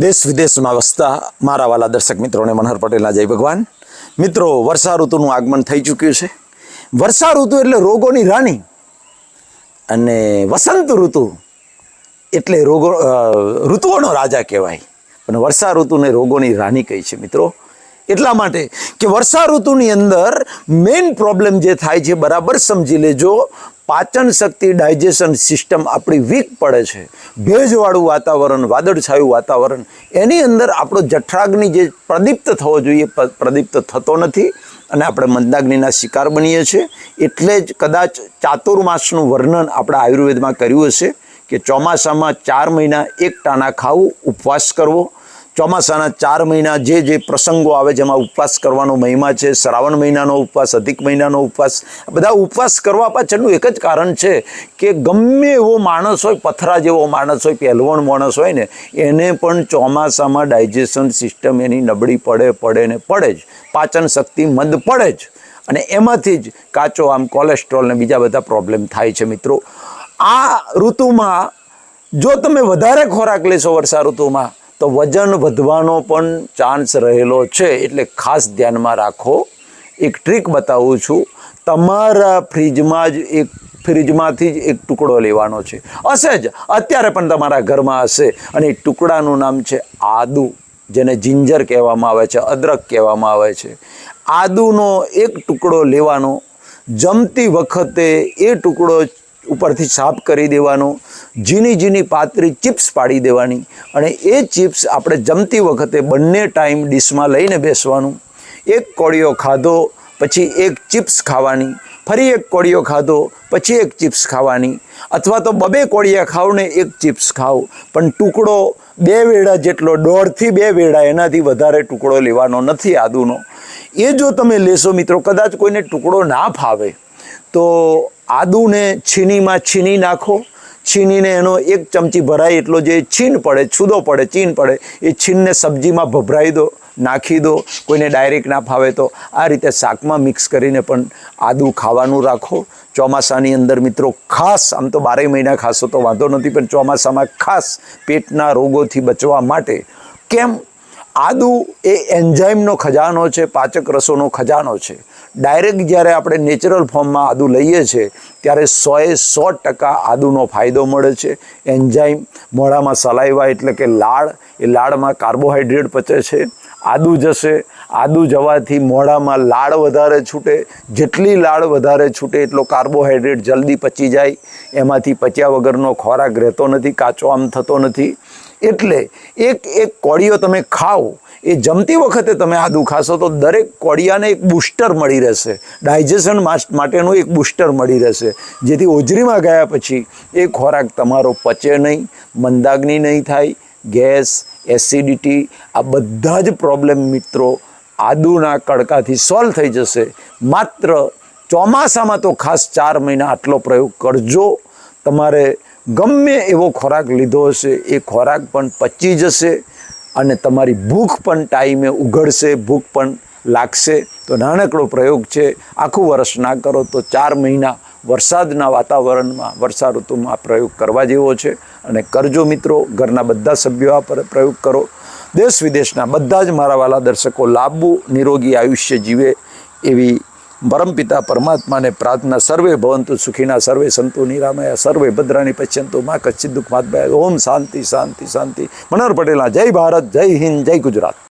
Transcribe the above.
દેશ વિદેશમાં વસતા મારા વાલા દર્શક મિત્રોને મનહર પટેલના જય ભગવાન. મિત્રો, વર્ષા ઋતુનું આગમન થઈ ચૂક્યું છે. વર્ષા ઋતુ એટલે રોગોની રાણી અને વસંત ઋતુ એટલે રોગો ઋતુઓનો રાજા કહેવાય. પણ વર્ષા ઋતુને રોગોની રાણી કહી છે મિત્રો. એટલા માટે કે વર્ષા ઋતુની અંદર મેઇન પ્રોબ્લેમ જે થાય છે, બરાબર સમજી લેજો, પાચન શક્તિ ડાયજેશન સિસ્ટમ આપણી વીક પડે છે. ભેજવાળું વાતાવરણ, વાદળછાયું વાતાવરણ, એની અંદર આપણો જઠરાગ્નિ જે પ્રદીપ્ત થવો જોઈએ પ્રદીપ્ત થતો નથી અને આપણે મંદાગ્નિના શિકાર બનીએ છીએ. એટલે જ કદાચ ચાતુર્માસનું વર્ણન આપણે આયુર્વેદમાં કર્યું હશે કે ચોમાસામાં ચાર મહિના એક ટાણા ખાવું, ઉપવાસ કરવો ચોમાસાના ચાર મહિના જે જે પ્રસંગો આવે જેમાં ઉપવાસ કરવાનો મહિમા છે, શ્રાવણ મહિનાનો ઉપવાસ, અધિક મહિનાનો ઉપવાસ બધા ઉપવાસ કરવા પાછળનું એક જ કારણ છે કે ગમે એવો માણસ હોય, પથરા જેવો માણસ હોય પહેલવણ માણસ હોય ને, એને પણ ચોમાસામાં ડાયજેશન સિસ્ટમ એની નબળી પડે પડે ને પડે જ. પાચન શક્તિ મંદ પડે જ. અને એમાંથી જ કાચો આમ કોલેસ્ટ્રોલ ને બીજા બધા પ્રોબ્લેમ થાય છે મિત્રો. આ ઋતુમાં જો તમે વધારે ખોરાક લેશો વર્ષા ઋતુમાં તો વજન વધવાનો પણ ચાન્સ રહેલો છે. એટલે ખાસ ધ્યાનમાં રાખો. એક ટ્રીક બતાવું છું. તમારા ફ્રીજમાં જ એક ફ્રીજમાંથી જ એક ટુકડો લેવાનો છે. હશે જ. અત્યારે પણ તમારા ઘરમાં હશે. અને એ ટુકડાનું નામ છે આદુ, જેને જિંજર કહેવામાં આવે છે, અદરક કહેવામાં આવે છે. આદુનો એક ટુકડો લેવાનો. જમતી વખતે એ ટુકડો ઉપરથી સાફ કરી દેવાનો, ઝીણી ઝીણી પાતળી ચિપ્સ પાડી દેવાની અને એ ચિપ્સ આપણે જમતી વખતે બંને ટાઈમ ડીશમાં લઈને બેસવાનું. એક કોળિયો ખાધો, પછી એક ચિપ્સ ખાવાની. ફરી એક કોળિયો ખાધો, પછી એક ચિપ્સ ખાવાની. અથવા તો બબે કોળિયા ખાવ ને એક ચિપ્સ ખાવ. પણ ટુકડો બે વેડા જેટલો, દોઢથી બે વેડા એનાથી વધારે ટુકડો લેવાનો નથી આદુનો. એ જો તમે લેશો મિત્રો, કદાચ કોઈને ટુકડો ના ફાવે, તો આદુને છીનીમાં છીની નાખો. છીનીને એનો એક ચમચી ભરાય એટલો જે છીન પડે, છૂદો પડે, ચીન પડે, એ છીનને સબ્જીમાં ભભરાઈ દો, નાખી દો, કોઈને ડાયરેક્ટ ના ફાવે તો આ રીતે શાકમાં મિક્સ કરીને પણ આદુ ખાવાનું રાખો. ચોમાસાની અંદર મિત્રો ખાસ, આમ તો બારેય મહિના ખાશો તો વાંધો નથી, પણ ચોમાસામાં ખાસ પેટના રોગોથી બચવા માટે કેમ આદુ એ એન્ઝાઇમનો ખજાનો છે, પાચક રસોનો ખજાનો છે. ડાયરેક્ટ જ્યારે આપણે નેચરલ ફોર્મમાં આદુ લઈએ છીએ ત્યારે સોએ સો ટકા આદુનો ફાયદો મળે છે. એન્ઝાઇમ મોઢામાં સલાઈવા એટલે કે લાળ, એ લાળમાં કાર્બોહાઈડ્રેટ પચે છે. આદુ જશે. આદુ જવાથી મોઢામાં લાળ વધારે છૂટે. જેટલી લાળ વધારે છૂટે એટલો કાર્બોહાઈડ્રેટ જલ્દી પચી જાય. એમાંથી પચ્યા વગરનો ખોરાક રહેતો નથી, કાચો આમ થતો નથી. એટલે એક એક કોળીઓ તમે ખાઓ, એ જમતી વખતે તમે આદુ ખાશો તો દરેક કોળિયાને એક બુસ્ટર મળી રહેશે. ડાયજેશન માટેનું એક બુસ્ટર મળી રહેશે. જેથી ઓજરીમાં ગયા પછી એ ખોરાક તમારો પચે નહીં, મંદાગ્નિ નહીં થાય, ગેસ એસિડિટી આ બધા જ પ્રોબ્લેમ મિત્રો આદુના કડકાથી સોલ્વ થઈ જશે. માત્ર ચોમાસામાં તો ખાસ ચાર મહિના આટલો પ્રયોગ કરજો. તમારે ગમે એવો ખોરાક લીધો હશે, એ ખોરાક પણ પચી જશે અને તમારી ભૂખ પણ ટાઈમે ઉઘડશે, ભૂખ પણ લાગશે. તો નાનકડો પ્રયોગ છે. આખું વર્ષ ના કરો તો ચાર મહિના વરસાદના વાતાવરણમાં વર્ષા ઋતુમાં પ્રયોગ કરવા જેવો છે. અને કરજો મિત્રો, ઘરના બધા સભ્યો આ પર પ્રયોગ કરો. દેશ વિદેશના બધા જ મારા વાલા દર્શકો લાંબુ નિરોગી આયુષ્ય જીવે એવી પરમપિતા પરમાત્માને પ્રાર્થના સર્વે ભવંતુ સુખીના, સર્વે સંતો નિરામયા, સર્વે ભદ્રાની પશ્યંતો માં કચ્છિત દુઃખ માત ઓમ શાંતિ શાંતિ શાંતિ. મનોહર પટેલના જય ભારત, જય હિન્દ, જય ગુજરાત.